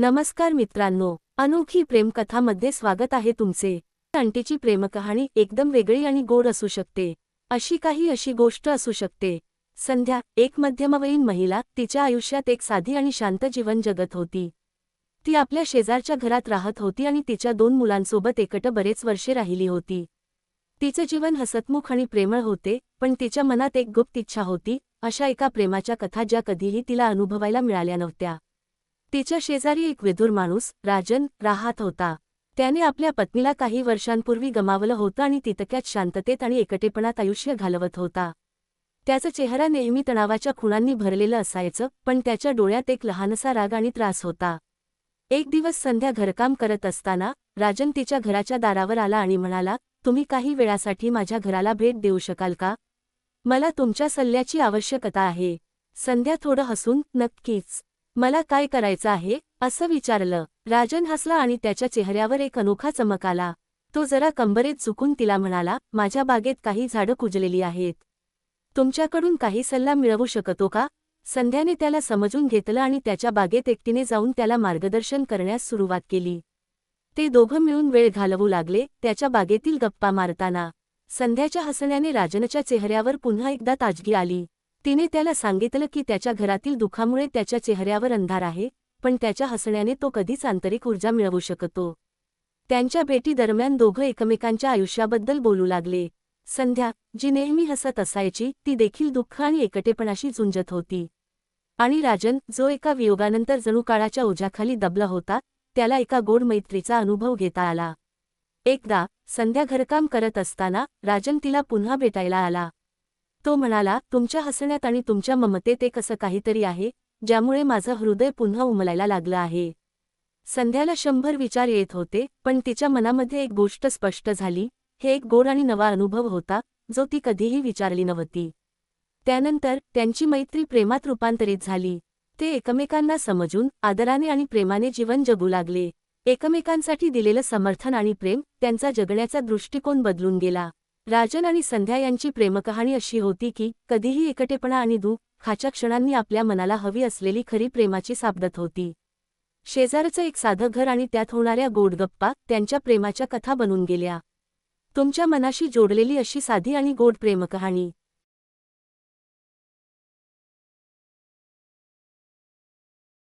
नमस्कार मित्रांनो अनोखी प्रेमकथामध्ये स्वागत आहे तुमचे. आंटीची प्रेमकहाणी एकदम वेगळी आणि गोड असू शकते. अशी काही अशी गोष्ट असू शकते. संध्या एक मध्यमवयीन महिला तिच्या आयुष्यात एक साधी आणि शांत जीवन जगत होती. ती आपल्या शेजारच्या घरात राहत होती आणि तिच्या दोन मुलांसोबत एकटं बरेच वर्षे राहिली होती. तिचं जीवन हसतमुख आणि प्रेमळ होते पण तिच्या मनात एक गुप्त इच्छा होती अशा एका प्रेमाच्या कथा ज्या कधीही तिला अनुभवायला मिळाल्या नव्हत्या. तिच्या शेजारी एक विधुर माणूस राजन राहत होता. त्याने आपल्या पत्नीला काही वर्षांपूर्वी गमावलं होतं आणि तितक्यात शांततेत आणि एकटेपणात आयुष्य घालवत होता. त्याचा चेहरा नेहमी तणावाच्या खुणांनी भरलेलं असायचं पण त्याच्या डोळ्यात एक लहानसा राग आणि त्रास होता. एक दिवस संध्या घरकाम करत असताना राजन तिच्या घराच्या दारावर आला आणि म्हणाला तुम्ही काही वेळासाठी माझ्या घराला भेट देऊ शकाल का? मला तुमच्या सल्ल्याची आवश्यकता आहे. संध्या थोडं हसून नक्कीच. मला काय करायचं आहे? असं विचारलं. राजन हसला आणि त्याच्या चेहऱ्यावर एक अनोखा चमक आला. तो जरा कंबरेत चुकून तिला म्हणाला माझ्या बागेत काही झाडं कुजलेली आहेत. तुमच्याकडून काही सल्ला मिळवू शकतो का? संध्याने त्याला समजून घेतलं आणि त्याच्या बागेत एकटीने जाऊन त्याला मार्गदर्शन करण्यास सुरुवात केली. ते दोघं मिळून वेळ घालवू लागले त्याच्या बागेतील गप्पा मारताना. संध्याच्या हसण्याने राजनच्या चेहऱ्यावर पुन्हा एकदा ताजगी आली. तिने त्याला सांगितलं की त्याच्या घरातील दुःखामुळे त्याच्या चेहऱ्यावर अंधार आहे पण त्याच्या हसण्याने तो कधीच आंतरिक ऊर्जा मिळवू शकतो. त्यांच्या भेटीदरम्यान दोघं एकमेकांच्या आयुष्याबद्दल बोलू लागले. संध्या जी नेहमी हसत असायची ती देखील दुःख आणि एकटेपणाशी झुंजत होती. आणि राजन जो एका वियोगानंतर जणू काळाच्या ओझ्याखाली दबला होता त्याला एका गोड मैत्रीचा अनुभव घेता आला. एकदा संध्या घरकाम करत असताना राजन तिला पुन्हा भेटायला आला. तो म्हणाला तुमच्या हसण्यात आणि तुमच्या ममतेत एक असं काहीतरी आहे ज्यामुळे माझं हृदय पुन्हा उमलायला लागलं आहे. संध्याला शंभर विचार येत होते पण तिच्या मनामध्ये एक गोष्ट स्पष्ट झाली हे एक गोड आणि नवा अनुभव होता जो ती कधीही विचारली नव्हती. त्यानंतर त्यांची मैत्री प्रेमात रूपांतरित झाली. ते एकमेकांना समजून आदराने आणि प्रेमाने जीवन जगू लागले. एकमेकांसाठी दिलेलं समर्थन आणि प्रेम त्यांचा जगण्याचा दृष्टिकोन बदलून गेला. राजन आणि संध्या यांची प्रेमकहाणी अशी होती की कधीही एकटेपणा आणि दुःख खाच्या क्षणांनी आपल्या मनाला हवी असलेली खरी प्रेमाची सापडत होती. शेजारचं एक साधं घर आणि त्यात होणाऱ्या गोडगप्पा त्यांच्या प्रेमाच्या कथा बनून गेल्या. तुमच्या मनाशी जोडलेली अशी साधी आणि गोड प्रेमकहाणी.